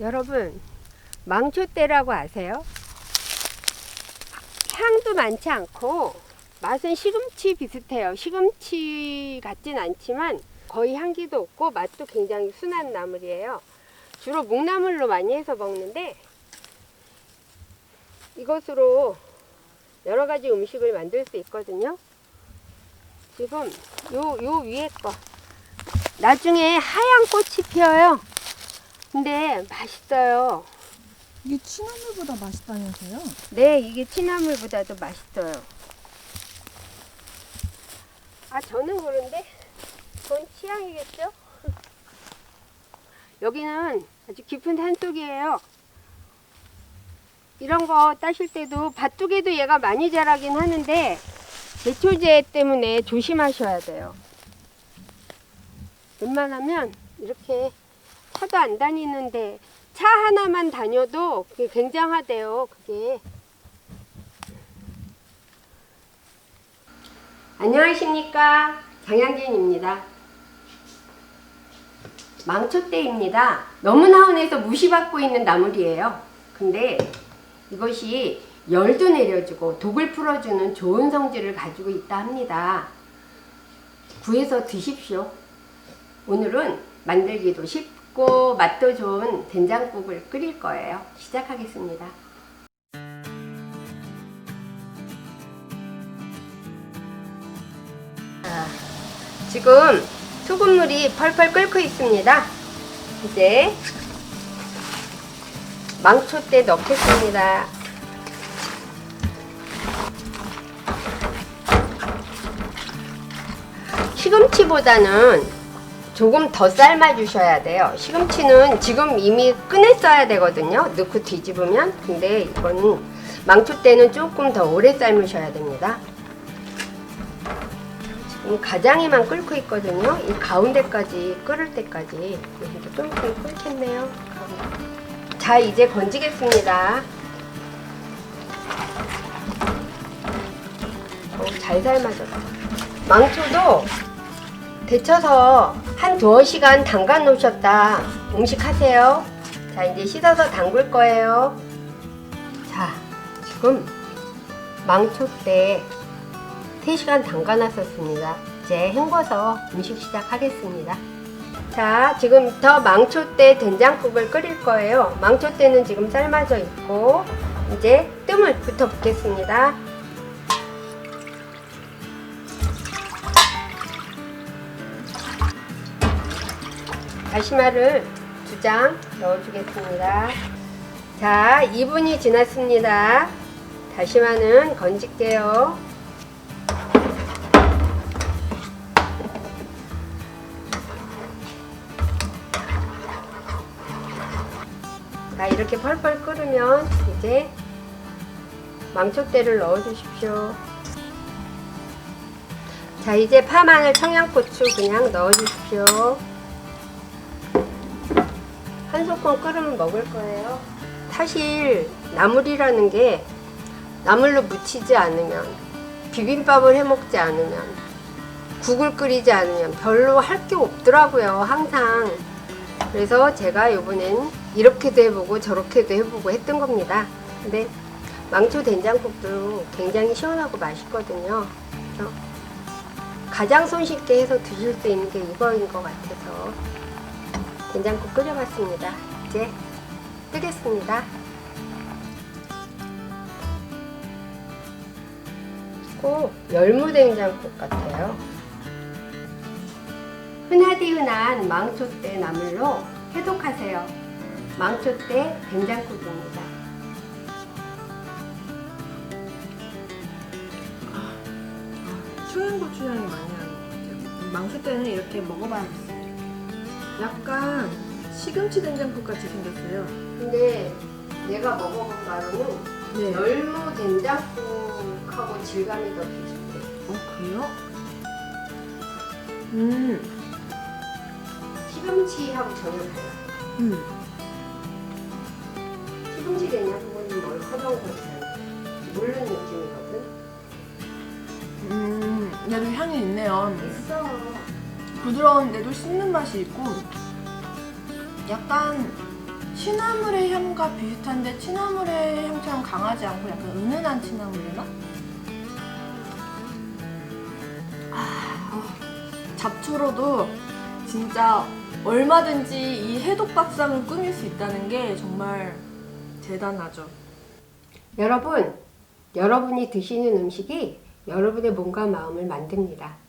여러분 망초대라고 아세요? 향도 많지 않고 맛은 시금치 비슷해요. 시금치 같진 않지만 거의 향기도 없고 맛도 굉장히 순한 나물이에요. 주로 묵나물로 많이 해서 먹는데 이것으로 여러 가지 음식을 만들 수 있거든요. 지금 요, 요 위에 거 나중에 하얀 꽃이 피어요. 근데 맛있어요. 이게 취나물보다 맛있다면서요? 네, 이게 취나물보다도 맛있어요. 아, 저는 그런데 그건 취향이겠죠? 여기는 아주 깊은 산속이에요. 이런 거 따실 때도 밭두개도 얘가 많이 자라긴 하는데 제초제 때문에 조심하셔야 돼요. 웬만하면 이렇게 차도 안 다니는데 차 하나만 다녀도 그게 굉장하대요. 그게. 안녕하십니까. 장양진입니다. 망초대입니다. 너무나 흔해서 무시받고 있는 나물이에요. 근데 이것이 열도 내려주고 독을 풀어주는 좋은 성질을 가지고 있다 합니다. 구해서 드십시오. 오늘은 만들기도 쉽고 맛도 좋은 된장국을 끓일 거예요. 시작하겠습니다. 자, 지금 소금물이 펄펄 끓고 있습니다. 이제 망초대 넣겠습니다. 시금치보다는 조금 더 삶아 주셔야 돼요. 시금치는 지금 이미 꺼내 써야 되거든요. 넣고 뒤집으면. 근데 이거는 망초 때는 조금 더 오래 삶으셔야 됩니다. 지금 가장이만 끓고 있거든요. 이 가운데까지 끓을 때까지 이렇게 끓고 끓겠네요. 자, 이제 건지겠습니다. 오, 잘 삶아졌다. 망초도 데쳐서 한 두어 시간 담가 놓으셨다 음식 하세요. 자, 이제 씻어서 담글 거예요. 자, 지금 망초때 3시간 담가 놨었습니다. 이제 헹궈서 음식 시작하겠습니다. 자, 지금부터 망초때 된장국을 끓일 거예요. 망초때는 지금 삶아져 있고, 이제 뜸을부터 붓겠습니다. 다시마를 두 장 넣어주겠습니다. 자, 2분이 지났습니다. 다시마는 건질게요. 자, 이렇게 펄펄 끓으면 이제 망초대를 넣어 주십시오. 자, 이제 파, 마늘, 청양고추 그냥 넣어 주십시오. 한 소끔 끓으면 먹을 거예요. 사실 나물이라는 게 나물로 무치지 않으면 비빔밥을 해 먹지 않으면 국을 끓이지 않으면 별로 할 게 없더라고요. 항상. 그래서 제가 이번엔 이렇게도 해보고 저렇게도 해보고 했던 겁니다. 근데 망초 된장국도 굉장히 시원하고 맛있거든요. 가장 손쉽게 해서 드실 수 있는 게 이거인 것 같아서 된장국 끓여봤습니다. 이제 뜨겠습니다. 꼭 열무된장국 같아요. 흔하디 흔한 망초대 나물로 해독하세요. 망초대 된장국입니다. 청양고추 향이 많이 나는 것 같아요. 망초 때는 이렇게 먹어봐야겠어요. 약간 시금치 된장국 같이 생겼어요. 근데 내가 먹어본 바로는 네. 열무 된장국하고 질감이 더 비슷해. 어 그래요? 음, 시금치하고 전혀 달라. 음. 시금치 된장국은 멀커덩거려요. 물른 느낌이거든. 음, 얘도 향이 있네요. 있어. 부드러운데도 씹는 맛이 있고 약간 취나물의 향과 비슷한데 취나물의 향처럼 강하지 않고 약간 은은한 취나물이나? 아, 어, 잡초로도 진짜 얼마든지 이 해독밥상을 꾸밀 수 있다는 게 정말 대단하죠. 여러분, 여러분이 드시는 음식이 여러분의 몸과 마음을 만듭니다.